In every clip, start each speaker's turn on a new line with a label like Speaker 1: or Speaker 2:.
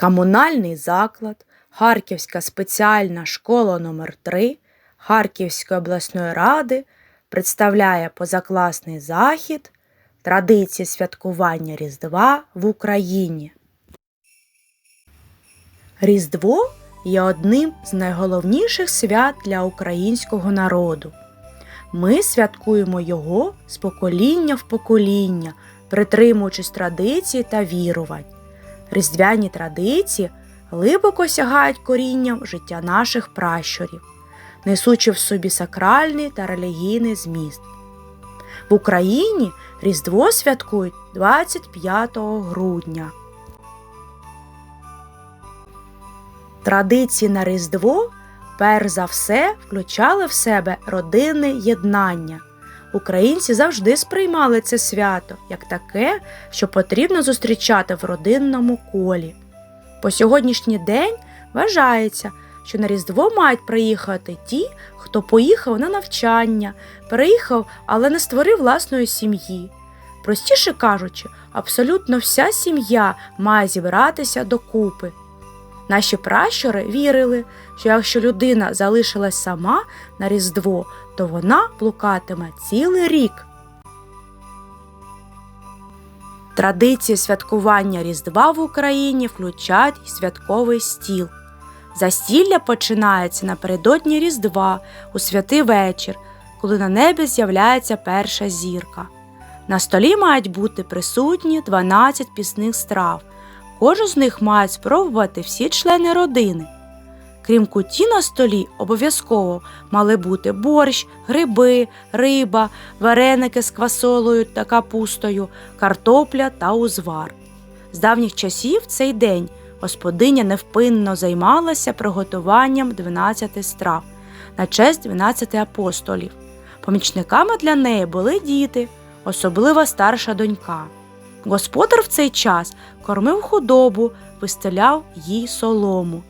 Speaker 1: Комунальний заклад, Харківська спеціальна школа номер 3 Харківської обласної ради представляє позакласний захід традиції святкування Різдва в Україні. Різдво є одним з найголовніших свят для українського народу. Ми святкуємо його з покоління в покоління, притримуючись традицій та вірувань. Різдвяні традиції глибоко сягають корінням життя наших пращурів, несучи в собі сакральний та релігійний зміст. В Україні Різдво святкують 25 грудня. Традиції на Різдво перш за все включали в себе родинне єднання. Українці завжди сприймали це свято як таке, що потрібно зустрічати в родинному колі. По сьогоднішній день вважається, що на Різдво мають приїхати ті, хто поїхав на навчання, переїхав, але не створив власної сім'ї. Простіше кажучи, абсолютно вся сім'я має зібратися докупи. Наші пращури вірили, що якщо людина залишилась сама на Різдво, то вона блукатиме цілий рік. Традиції святкування Різдва в Україні включають святковий стіл. Застілля починається напередодні Різдва у святий вечір, коли на небі з'являється перша зірка. На столі мають бути присутні 12 пісних страв. Кожен з них мають спробувати всі члени родини. Крім куті на столі, обов'язково мали бути борщ, гриби, риба, вареники з квасолою та капустою, картопля та узвар. З давніх часів цей день господиня невпинно займалася приготуванням 12 страв на честь 12 апостолів. Помічниками для неї були діти, особливо старша донька. Господар в цей час кормив худобу, вистеляв їй солому.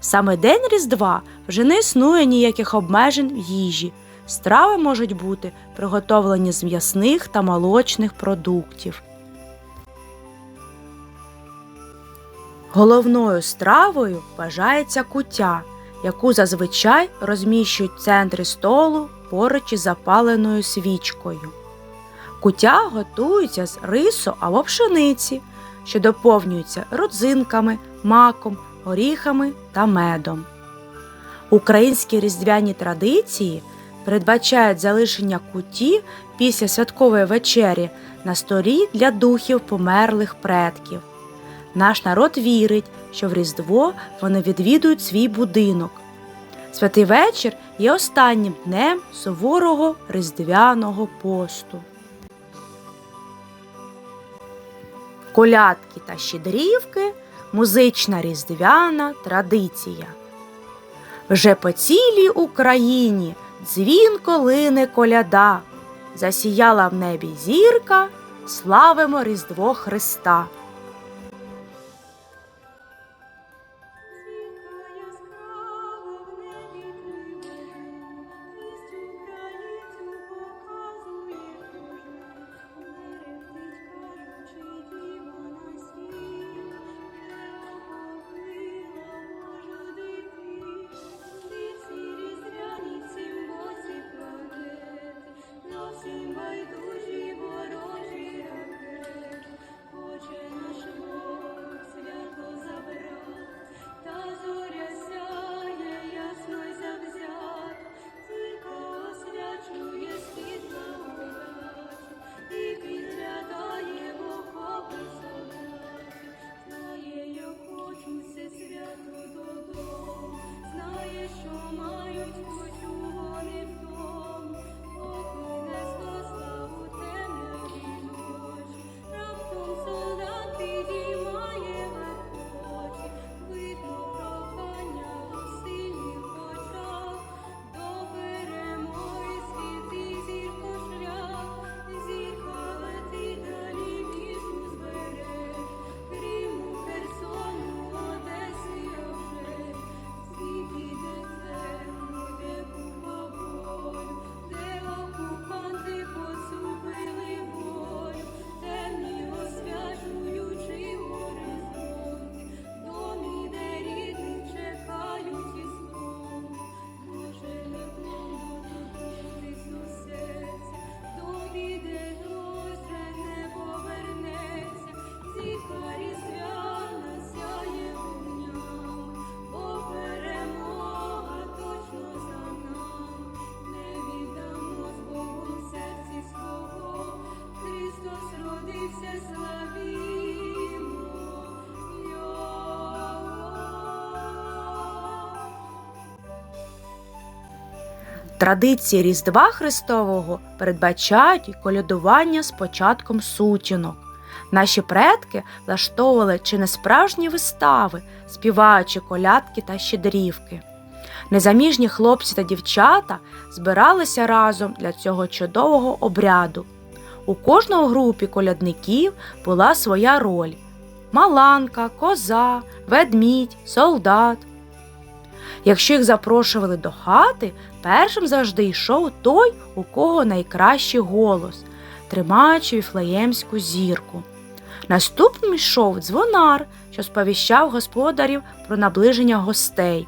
Speaker 1: Саме день Різдва вже не існує ніяких обмежень в їжі. Страви можуть бути приготовлені з м'ясних та молочних продуктів. Головною стравою вважається куття, яку зазвичай розміщують в центрі столу поруч із запаленою свічкою. Куття готується з рису або пшениці, що доповнюється родзинками, маком, горіхами та медом. Українські різдвяні традиції передбачають залишення куті після святкової вечері на столі для духів померлих предків. Наш народ вірить, що в Різдво вони відвідують свій будинок. Святий вечір є останнім днем суворого різдвяного посту. Колядки та щедрівки музична різдвяна традиція. Вже по цілій Україні дзвінко лине коляда, засіяла в небі зірка, славимо Різдво Христа. Традиції Різдва Христового передбачають і колядування з початком сутінок. Наші предки влаштовували чи не справжні вистави, співаючи колядки та щедрівки. Незаміжні хлопці та дівчата збиралися разом для цього чудового обряду. У кожного групі колядників була своя роль: маланка, коза, ведмідь, солдат. Якщо їх запрошували до хати, першим завжди йшов той, у кого найкращий голос, тримаючи віфлеємську зірку. Наступним йшов дзвонар, що сповіщав господарів про наближення гостей.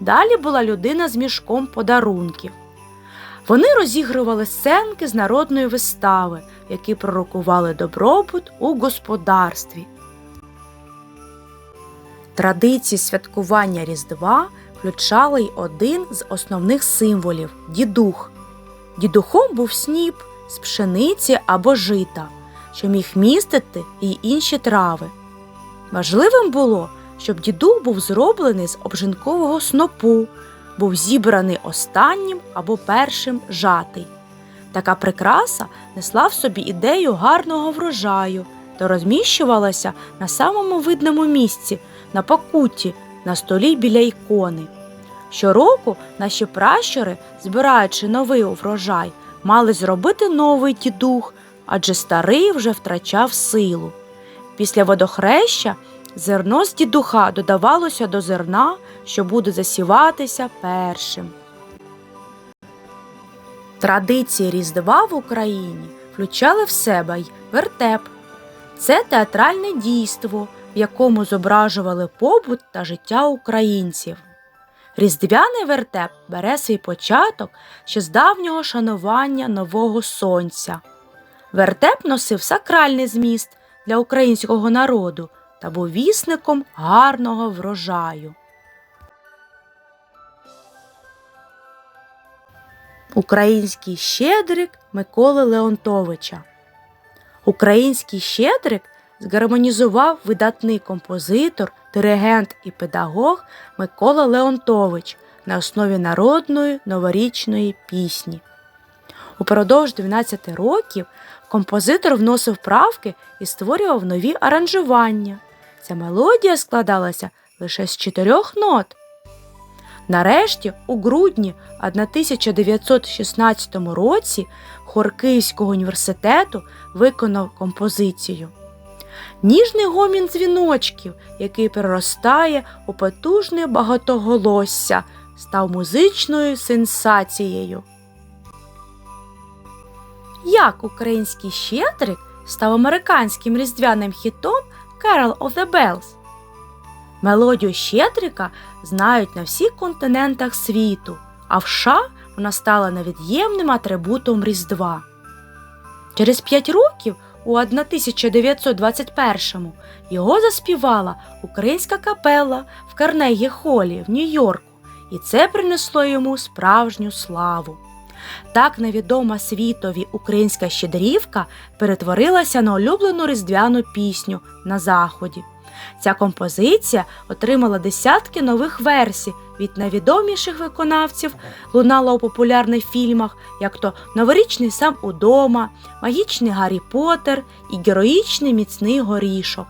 Speaker 1: Далі була людина з мішком подарунків. Вони розігрували сценки з народної вистави, які пророкували добробут у господарстві. Традиції святкування Різдва включали й один з основних символів дідух. Дідухом був сніп з пшениці або жита, що міг містити й інші трави. Важливим було, щоб дідух був зроблений з обжинкового снопу, був зібраний останнім або першим жатий. Така прикраса несла в собі ідею гарного врожаю та розміщувалася на самому видному місці, на покутті, на столі біля ікони. Щороку наші пращури, збираючи новий врожай, мали зробити новий дідух, адже старий вже втрачав силу. Після водохреща зерно з дідуха додавалося до зерна, що буде засіватися першим. Традиції Різдва в Україні включали в себе й вертеп. Це театральне дійство, в якому зображували побут та життя українців. Різдвяний вертеп бере свій початок ще з давнього шанування нового сонця. Вертеп носив сакральний зміст для українського народу та був вісником гарного врожаю. Український щедрик Миколи Леонтовича. Український щедрик згармонізував видатний композитор, диригент і педагог Микола Леонтович на основі народної новорічної пісні. Упродовж 12 років композитор вносив правки і створював нові аранжування. Ця мелодія складалася лише з чотирьох нот. Нарешті, у грудні 1916 році хор Київського університету виконав композицію. Ніжний гомін дзвіночків, який переростає у потужне багатоголосся, став музичною сенсацією. Як український щедрик став американським різдвяним хітом Carol of the Bells? Мелодію щедрика знають на всіх континентах світу, а в США вона стала невід'ємним атрибутом Різдва. Через п'ять років, у 1921-му, його заспівала українська капела в Карнегі Холі в Нью-Йорку, і це принесло йому справжню славу. Так невідома світові українська щедрівка перетворилася на улюблену різдвяну пісню на заході. Ця композиція отримала десятки нових версій від найвідоміших виконавців, лунала у популярних фільмах, як то Новорічний сам удома, Магічний Гаррі Поттер і Героїчний міцний горішок.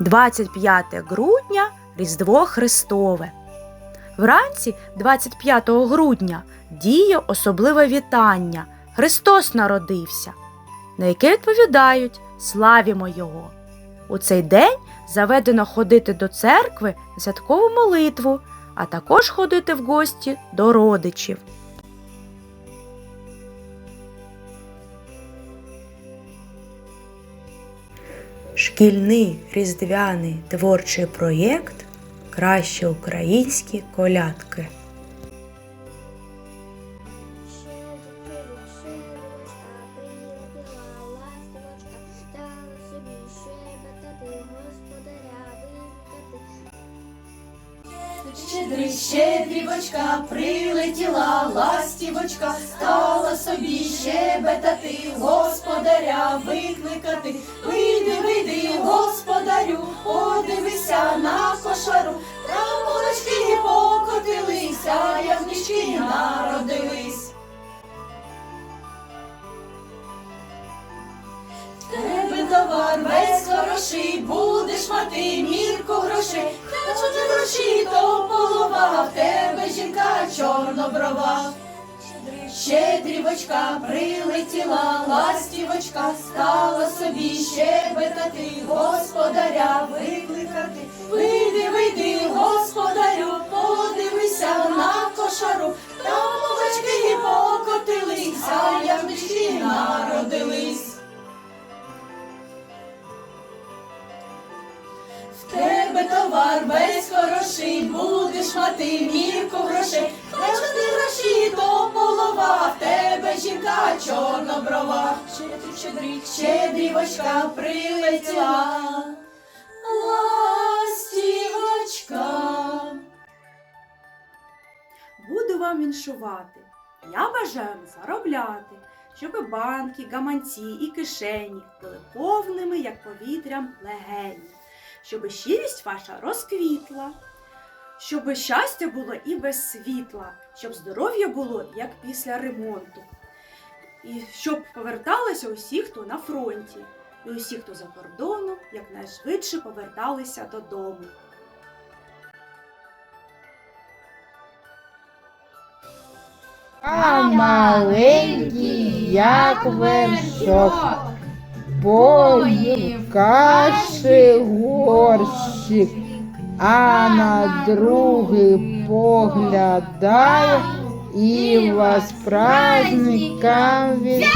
Speaker 1: 25 грудня Різдво Христове. Вранці 25 грудня діє особливе вітання. Христос народився на яке відповідають Славімо Його. У цей день заведено ходити до церкви на святкову молитву, а також ходити в гості до родичів. Шкільний різдвяний творчий проєкт Краще українські колядки.
Speaker 2: Мати мірку грошей. Що ти гроші, то полова, в тебе жінка чорноброва. Щедрівочка прилетіла, ластівочка стала собі щебетати, господаря викликати. Вийди, вийди, господарю, подивися на кошару, там молочки покотилися, ягнички народились. В тебе товар весь хороший, будеш мати мірку грошей. Що ти гроші, то полова, в тебе жінка чорноброва. Щедрик, щедрівочка прилетіла. Ластівочка.
Speaker 1: Буду вам віншувати. Я бажаю заробляти, щоб банки, гаманці і кишені були повними, як повітрям легені, щоб щирість ваша розквітла, щоб щастя було і без світла, щоб здоров'я було, як після ремонту. І щоб поверталися усі, хто на фронті, і усі, хто за кордоном, якнайшвидше поверталися додому.
Speaker 3: А маленький, як вершок, поїв каші горщик, а на другий поглядає і вас праздникам вітає.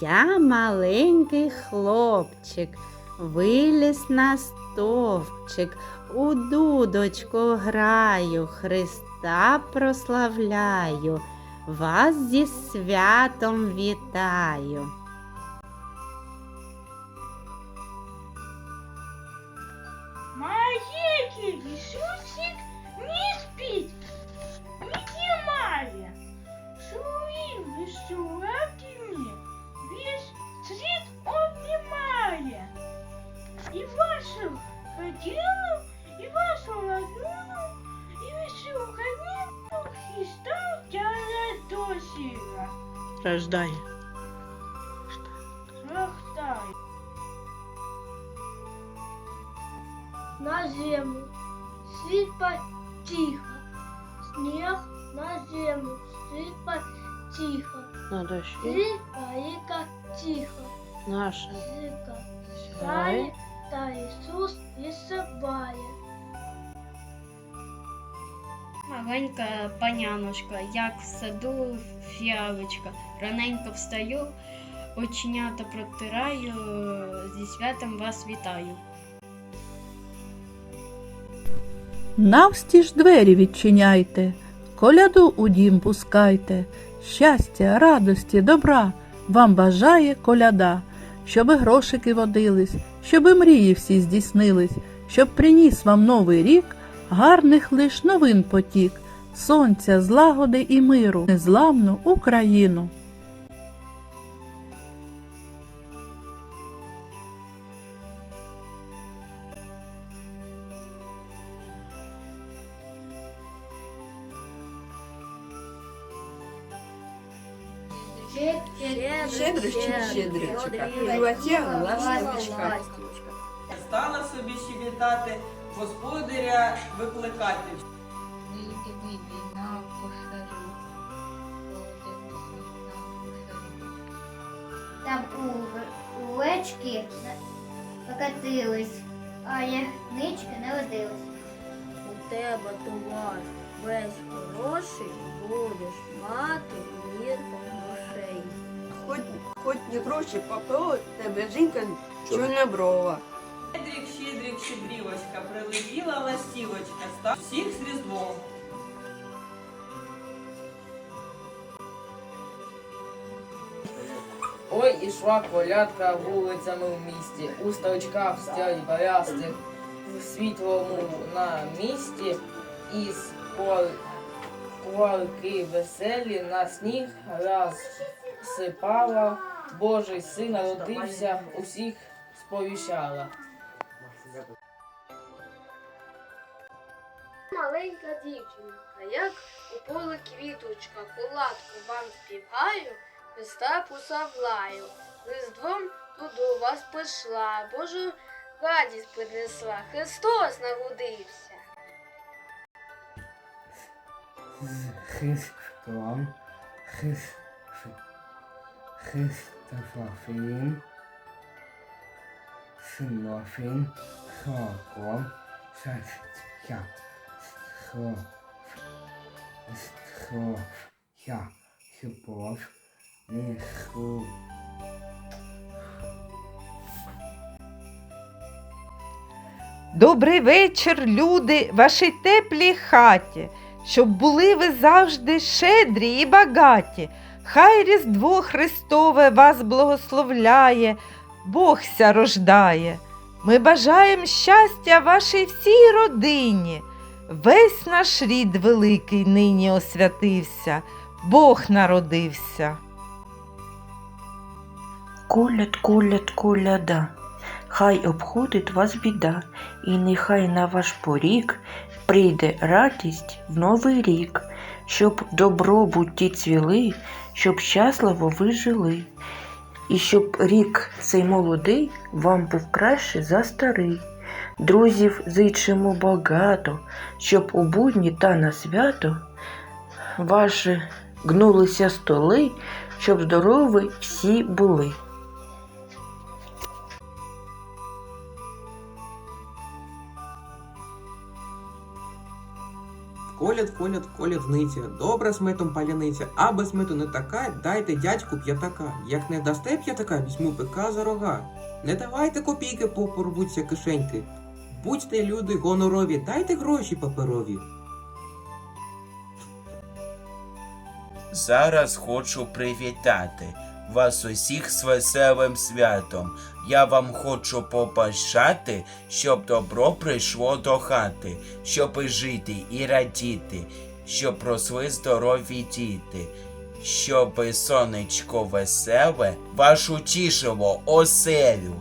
Speaker 4: Я маленький хлопчик, виліз на стовпчик, у дудочку граю, Христа прославляю, вас зі святом вітаю. Рождай.
Speaker 5: Рахтай.
Speaker 6: на землю, сыпать тихо, снег на землю, сыпать тихо,
Speaker 4: На дощі
Speaker 6: зыка тихо,
Speaker 4: наша.
Speaker 6: зыка стає, та Ісус і собає.
Speaker 7: Маленька паняночка, як в саду фіалочка. Раненько встаю, оченята протираю, зі святом вас вітаю.
Speaker 8: Навстіж двері відчиняйте, коляду у дім пускайте, щастя, радості, добра вам бажає коляда, щоби грошики водились, щоби мрії всі здійснились, щоб приніс вам новий рік, гарних лиш новин потік, сонця, злагоди і миру, незламну Україну.
Speaker 6: Ластівочка.
Speaker 9: Стала собі щебетати, господаря викликати.
Speaker 10: Там у овечки покатились, а ягнички не водились.
Speaker 6: У тебе товар весь хороший, будеш мати грошей.
Speaker 11: Хоч, хоч не гроші попало, тебе жінка чорноброва.
Speaker 9: Щедрик, щедрик, щедрівочка, прилетіла ластівочка, став всіх з різдвом.
Speaker 3: Ой, ішла колядка вулицями в місті, у ставочках стоять балясти в світлому на місті, із кор... корки веселі на сніг раз сипала Божий син народився, усіх сповіщала.
Speaker 7: Маленька дівчинка, як у поле квіточка, колядку вам співаю, Христа прославляю. Різдвом тут до вас прийшла, Божу радість принесла, Христос народився.
Speaker 3: Христом, Христ, Христофін, Синофін, Соком, Сачя, Схо, Схо, Я, Любов, Неху.
Speaker 12: Добрий вечір, люди, вашій теплій хаті, щоб були ви завжди щедрі і багаті. Хай Різдво Христове вас благословляє, Бог ся рождає. Ми бажаємо щастя вашій всій родині. Весь наш рід великий нині освятився, Бог народився.
Speaker 13: Коляд, коляд, коляда, хай обходить вас біда, і нехай на ваш поріг прийде радість в новий рік, щоб добробуті цвіли, щоб щасливо ви жили, і щоб рік цей молодий вам був краще за старий. Друзів зичимо багато, щоб у будні та на свято ваші гнулися столи, щоб здорові всі були.
Speaker 14: Коляд, коляд, колядниця, добра з медом паляниця, а без меду не така, дайте дядьку п'ятака. Як не дасте п'ятака, візьму бика за рога. Не давайте копійки, попорвуться кишеньки. Будьте люди гонорові, дайте гроші паперові.
Speaker 15: Зараз хочу привітати вас усіх з веселим святом. Я вам хочу побажати, щоб добро прийшло до хати, щоб і жити і радіти, щоб росли здорові діти, щоб сонечко веселе вашу тішило оселю.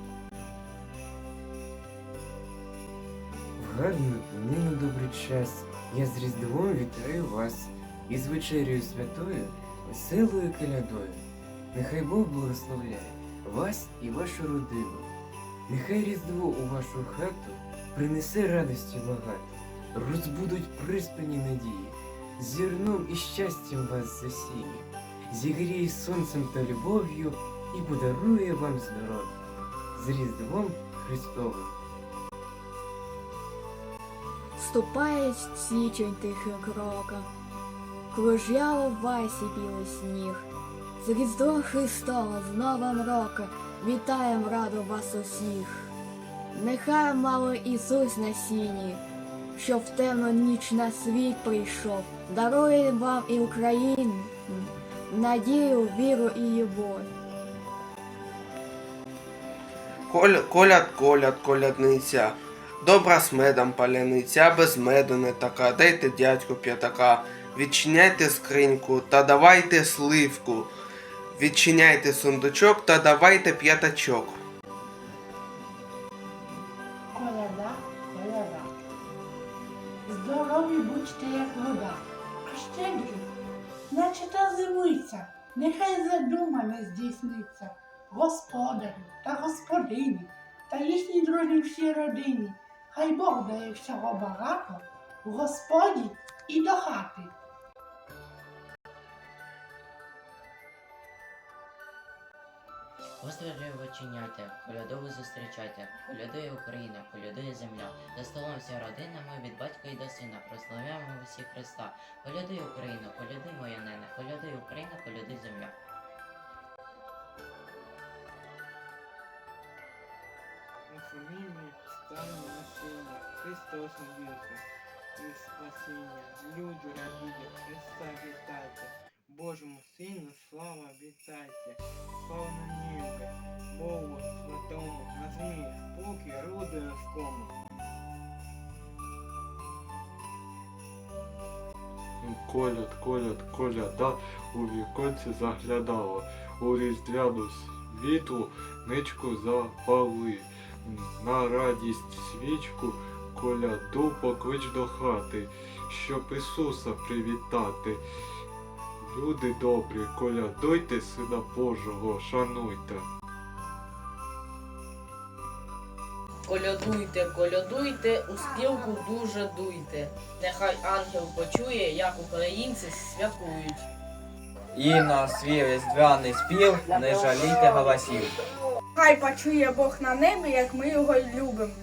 Speaker 16: В гарну нині добрий час. Я з Різдвом вітаю вас із вечерею святою, веселою колядою. Нехай Бог благословляє вас і вашу родину. Нехай Різдво у вашу хату принесе радості багато, розбудуть приспані надії, зірном і щастям вас засіє, зігріє сонцем та любов'ю і подарує вам здоров'я. З Різдвом Христовим!
Speaker 17: Ступає січень тихим кроком, кружляв у васі білий сніг. З Різдвом Христом, з Новим роком, вітаєм раду вас усіх. Нехай мало Ісус на сіні, що в темну ніч на світ прийшов, дарує вам і Україну, надію, віру і любов.
Speaker 18: Коля, коляд, коляд, колядниця. Добра з медом паляниця, без меду не така. Дайте дядьку п'ятака. Відчиняйте скриньку та давайте сливку. Відчиняйте сундучок та давайте п'ятачок.
Speaker 19: Коляда, коляда. Здорові будьте, як вода, а щедрі, наче та зимиця, нехай задумане здійсниться господарю та господині та їхній дружній всій родині. Хай Бог дає всього багато господі
Speaker 20: Гостре оченята, колядово зустрічайте, колядує Україна, колядує земля. За столом вся родина, ми від батька і до сина, прославляємо усі Христа. Колядуй Україну, колядуй моя нене, колядуй Україна, колядуй земля.
Speaker 21: Самими станемо насіння, Христос родився, і спасіння, люди радіє, Христа вітайте, Божому Сину слава на небі, Богу святому, на землі спокій роду людському.
Speaker 22: Коляд, коляд, коляда у віконці заглядала, у різдвяну
Speaker 16: світлу ничку запали, на радість свічку коляду поклич до хати, щоб Ісуса привітати. Люди добрі, колядуйте Сина Божого, шануйте.
Speaker 3: Колядуйте, колядуйте, у спілку дуже дуйте. Нехай ангел почує, як українці святкують.
Speaker 9: І на свій різдвяний спів не жалійте голосів.
Speaker 6: Хай почує Бог на небі, як ми його й любимо.